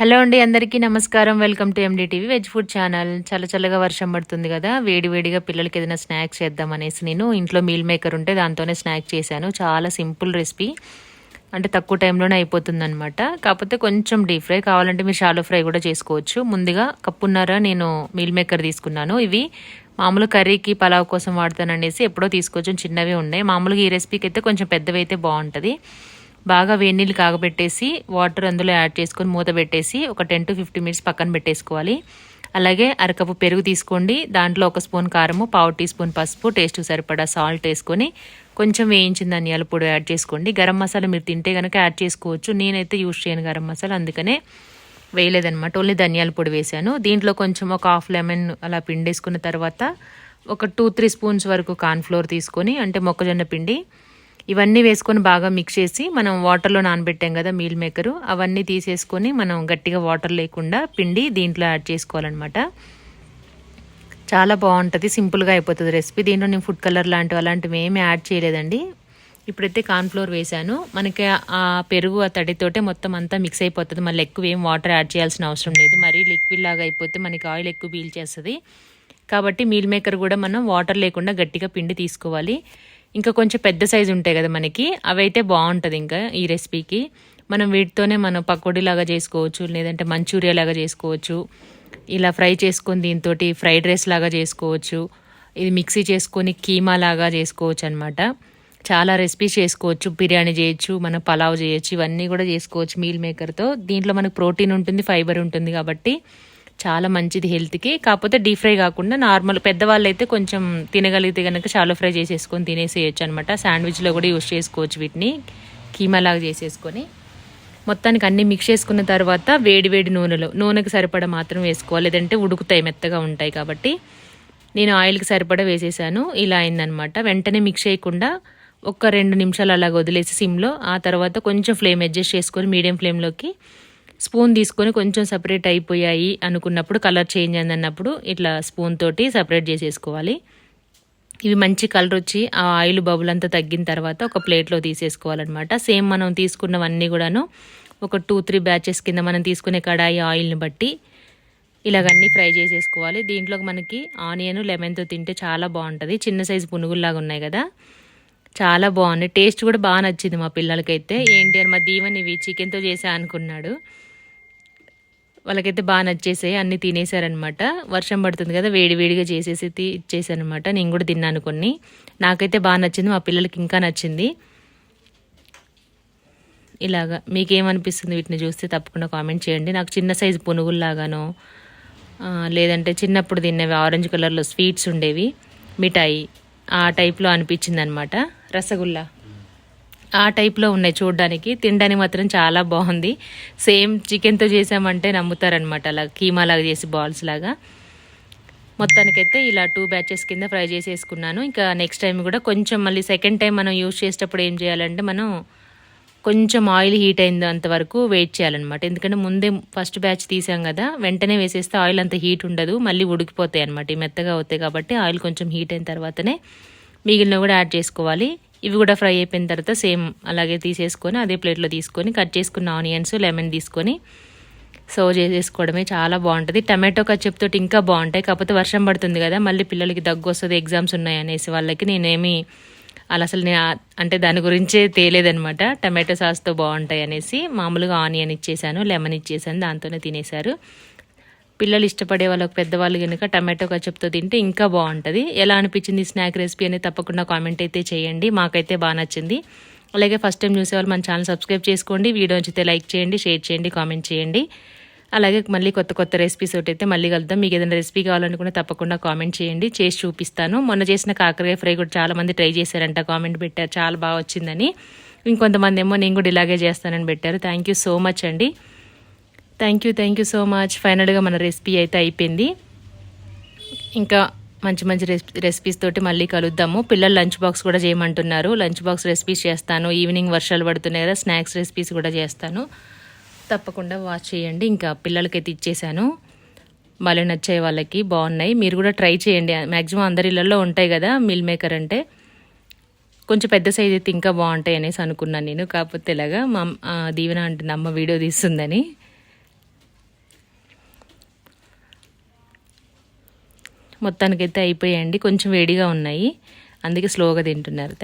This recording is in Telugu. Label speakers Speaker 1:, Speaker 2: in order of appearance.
Speaker 1: హలో అండి అందరికీ నమస్కారం. Welcome to MD TV veg food channel. చల్ల చల్లగా వర్షం పడుతుంది కదా వేడి వేడిగా పిల్లలకి ఏదైనా స్నాక్స్ చేద్దాం అనేసి నేను ఇంట్లో మీల్ మేకర్ ఉంటే దాంతోనే స్నాక్ చేశాను. చాలా సింపుల్ రెసిపీ. అంటే తక్కువ టైంలోనే అయిపోతుంది అనమాట కాకపోతే కొంచెం డీప్ ఫ్రై కావాలంటే మీరు షాలో ఫ్రై కూడా చేసుకోవచ్చు. ముందుగా కప్పున్నర నేను మీల్ మేకర్ తీసుకున్నాను. ఇవి మామూలు కర్రీకి పలావ్ కోసం వాడతాననేసి ఎప్పుడో తీసుకోవచ్చు. చిన్నవి ఉన్నాయి. మామూలుగా ఈ రెసిపీకి అయితే కొంచెం పెద్దవి అయితే బాగుంటుంది. బాగా వేడి నీళ్ళు కాగబెట్టేసి వాటర్ అందులో యాడ్ చేసుకొని మూత పెట్టేసి ఒక టెన్ టు ఫిఫ్టీ మినిట్స్ పక్కన పెట్టేసుకోవాలి. అలాగే అరకప్పు పెరుగు తీసుకోండి. దాంట్లో ఒక స్పూన్ కారము పావు టీ స్పూన్ పసుపు టేస్ట్కి సరిపడా సాల్ట్ వేసుకొని కొంచెం వేయించిన ధనియాల పొడి యాడ్ చేసుకోండి. గరం మసాలా మీరు తింటే కనుక యాడ్ చేసుకోవచ్చు. నేనైతే యూజ్ చేయను గరం మసాలా అందుకనే వేయలేదనమాట ఓన్లీ ధనియాల పొడి వేసాను దీంట్లో కొంచెం ఒక హాఫ్ లెమన్ అలా పిండేసుకున్న తర్వాత ఒక టూ త్రీ స్పూన్స్ వరకు కార్న్ఫ్లోర్ తీసుకొని అంటే మొక్కజొన్న పిండి ఇవన్నీ వేసుకొని బాగా మిక్స్ చేసి మనం వాటర్లో నానబెట్టాం కదా మీల్ మేకరు అవన్నీ తీసేసుకొని మనం గట్టిగా వాటర్ లేకుండా పిండి దీంట్లో యాడ్ చేసుకోవాలన్నమాట. చాలా బాగుంటుంది సింపుల్గా అయిపోతుంది రెసిపీ దీంట్లో నేను ఫుడ్ కలర్ లాంటివి అలాంటివి ఏమీ యాడ్ చేయలేదండి. ఇప్పుడైతే కార్న్ఫ్లోర్ వేసాను మనకి ఆ పెరుగు ఆ తడితోటే మొత్తం అంతా మిక్స్ అయిపోతుంది. మళ్ళీ ఎక్కువ ఏం వాటర్ యాడ్ చేయాల్సిన అవసరం లేదు. మరీ లిక్విడ్ లాగా అయిపోతే మనకి ఆయిల్ ఎక్కువ పీల్ చేస్తుంది. కాబట్టి మీల్ మేకర్ కూడా మనం వాటర్ లేకుండా గట్టిగా పిండి తీసుకోవాలి. ఇంకా కొంచెం పెద్ద సైజు ఉంటాయి కదా మనకి అవైతే బాగుంటుంది ఇంకా ఈ రెసిపీకి మనం వీటితోనే మనం పకోడీ చేసుకోవచ్చు లేదంటే మంచూరియా లాగా చేసుకోవచ్చు. ఇలా ఫ్రై చేసుకొని దీంతో ఫ్రైడ్ రైస్ లాగా చేసుకోవచ్చు. ఇది మిక్సీ చేసుకొని కీమా లాగా చేసుకోవచ్చు అనమాట చాలా రెసిపీస్ చేసుకోవచ్చు బిర్యానీ చేయొచ్చు మన పలావ్ చేయొచ్చు ఇవన్నీ కూడా చేసుకోవచ్చు మీల్ మేకర్తో దీంట్లో మనకు ప్రోటీన్ ఉంటుంది ఫైబర్ ఉంటుంది కాబట్టి చాలా మంచిది హెల్త్కి. కాకపోతే డీప్ ఫ్రై కాకుండా నార్మల్ పెద్దవాళ్ళు అయితే కొంచెం తినగలిగితే కనుక షాలో ఫ్రై చేసేసుకొని తినేసేయచ్చు అనమాట శాండ్విచ్లో కూడా యూస్ చేసుకోవచ్చు వీటిని. కీమాలాగా చేసేసుకొని. మొత్తానికి అన్ని మిక్స్ చేసుకున్న తర్వాత వేడి వేడి నూనెలో నూనెకి సరిపడా మాత్రం వేసుకోవాలి. లేదంటే ఉడుకుతాయి మెత్తగా ఉంటాయి కాబట్టి. నేను ఆయిల్కి సరిపడా వేసేసాను. ఇలా అయిందనమాట. వెంటనే మిక్స్ చేయకుండా ఒక రెండు నిమిషాలు అలాగ వదిలేసి సిమ్లో ఆ తర్వాత కొంచెం ఫ్లేమ్ అడ్జస్ట్ చేసుకొని మీడియం ఫ్లేమ్లోకి స్పూన్ తీసుకొని కొంచెం సపరేట్ అయిపోయాయి అనుకున్నప్పుడు కలర్ చేంజ్ అయింది అన్నప్పుడు ఇట్లా స్పూన్ తోటి సపరేట్ చేసేసుకోవాలి. ఇవి మంచి కలర్ వచ్చి ఆ ఆయిల్ బబుల్ అంతా తగ్గిన తర్వాత ఒక ప్లేట్లో తీసేసుకోవాలన్నమాట. సేమ్ మనం తీసుకున్నవన్నీ కూడాను ఒక టూ త్రీ బ్యాచెస్ కింద మనం తీసుకునే కడాయి ఆయిల్ని బట్టి ఇలాగన్నీ ఫ్రై చేసేసుకోవాలి. దీంట్లోకి మనకి ఆనియన్ లెమన్తో తింటే చాలా బాగుంటుంది. చిన్న సైజు పునుగుల్లాగా ఉన్నాయి కదా. చాలా బాగుంది టేస్ట్ కూడా బాగా నచ్చింది మా పిల్లలకైతే. ఏంటి అని మా దీవెన్ ఇవి చికెన్తో చేసా అనుకున్నాడు. వాళ్ళకైతే బాగా నచ్చేసాయి అన్నీ తినేసారనమాట వర్షం పడుతుంది కదా వేడివేడిగా చేసేసి ఇచ్చేసానమాట నేను కూడా తిన్నాను కొన్ని. నాకైతే బాగా నచ్చింది మా పిల్లలకి ఇంకా నచ్చింది. ఇలాగా మీకేమనిపిస్తుంది వీటిని చూస్తే తప్పకుండా కామెంట్ చేయండి. నాకు చిన్న సైజు పునుగుల్లాగానో లేదంటే చిన్నప్పుడు తినేవి ఆరెంజ్ కలర్లో స్వీట్స్ ఉండేవి మిఠాయి ఆ టైప్లో అనిపించింది అనమాట రసగుల్లా. ఆ టైప్లో ఉన్నాయి చూడడానికి. తినడానికి మాత్రం చాలా బాగుంది. సేమ్ చికెన్తో చేసామంటే నమ్ముతారనమాట అలా కీమా లాగా చేసి బాల్స్ లాగా. మొత్తానికైతే ఇలా టూ బ్యాచెస్ కింద ఫ్రై చేసేసుకున్నాను. ఇంకా నెక్స్ట్ టైం కూడా కొంచెం మళ్ళీ సెకండ్ టైం మనం యూజ్ చేసేటప్పుడు ఏం చేయాలంటే మనం కొంచెం ఆయిల్ హీట్ అయింది వరకు వెయిట్ చేయాలన్నమాట. ఎందుకంటే ముందే ఫస్ట్ బ్యాచ్ తీసాం కదా వెంటనే వేసేస్తే ఆయిల్ అంత హీట్ ఉండదు. మళ్ళీ ఉడికిపోతాయి అనమాట మెత్తగా అవుతాయి కాబట్టి ఆయిల్ కొంచెం హీట్ అయిన తర్వాతనే మిగిలిన కూడా యాడ్ చేసుకోవాలి. ఇవి కూడా ఫ్రై అయిపోయిన తర్వాత సేమ్ అలాగే తీసేసుకొని అదే ప్లేట్లో తీసుకొని కట్ చేసుకున్న ఆనియన్స్ లెమన్ తీసుకొని సర్వ్ చేసేసుకోవడమే చాలా బాగుంటుంది. టమాటో కచ్చప్తో ఇంకా బాగుంటాయి. కాకపోతే వర్షం పడుతుంది కదా మళ్ళీ పిల్లలకి దగ్గు వస్తుంది ఎగ్జామ్స్ ఉన్నాయి అనేసి వాళ్ళకి నేనేమి అలా అసలు నేను అంటే దాని గురించే తేలేదనమాట టమాటో సాస్తో బాగుంటాయి అనేసి మామూలుగా ఆనియన్ ఇచ్చేసాను లెమన్ ఇచ్చేసాను దాంతోనే తినేశారు. పిల్లలు ఇష్టపడే వాళ్ళకి పెద్దవాళ్ళు కనుక టమాటో కచప్తో తింటే ఇంకా బాగుంటుంది. ఎలా అనిపించింది స్నాక్ రెసిపీ అనేది తప్పకుండా కామెంట్ అయితే చేయండి. మాకైతే బాగా నచ్చింది. అలాగే ఫస్ట్ టైం చూసేవాళ్ళు మన ఛానల్ సబ్స్క్రైబ్ చేసుకోండి. వీడియో నచ్చితే లైక్ చేయండి షేర్ చేయండి కామెంట్ చేయండి. అలాగే మళ్ళీ కొత్త కొత్త రెసిపీస్ ఒకటి అయితే మళ్ళీ కలుద్దాం. మీకు ఏదైనా రెసిపీ కావాలనుకుంటే తప్పకుండా కామెంట్ చేయండి. చేసి చూపిస్తాను. మొన్న చేసిన కాకరకాయ ఫ్రై కూడా చాలామంది ట్రై చేశారంట. కామెంట్ పెట్టారు. చాలా బాగా వచ్చిందని. ఇంకొంతమంది ఏమో నేను కూడా ఇలాగే చేస్తానని పెట్టారు. థ్యాంక్ సో మచ్ అండి. Thank you thank you so much ఫైనల్గా మన రెసిపీ అయితే అయిపోయింది. ఇంకా మంచి మంచి రెసి రెసిపీస్ తోటి మళ్ళీ కలుద్దాము. పిల్లలు లంచ్ బాక్స్ కూడా చేయమంటున్నారు. లంచ్ బాక్స్ రెసిపీస్ చేస్తాను. ఈవినింగ్ వర్షాలు పడుతున్నాయి కదా స్నాక్స్ రెసిపీస్ కూడా చేస్తాను. తప్పకుండా వాచ్ చేయండి. ఇంకా పిల్లలకైతే ఇచ్చేసాను భలే నచ్చాయి వాళ్ళకి. బాగున్నాయి. మీరు కూడా ట్రై చేయండి. మ్యాక్సిమం అందరి ఇళ్ళల్లో ఉంటాయి కదా మిల్ మేకర్ అంటే. కొంచెం పెద్ద సైజ్ అయితే ఇంకా బాగుంటాయి అనేసి అనుకున్నాను నేను. కాకపోతే ఇలాగా మా దీవెన అంటే అమ్మ వీడియో తీస్తుందని. మొత్తానికైతే అయిపోయాయండి. కొంచెం వేడిగా ఉన్నాయి. అందుకే స్లోగా తింటున్నారు.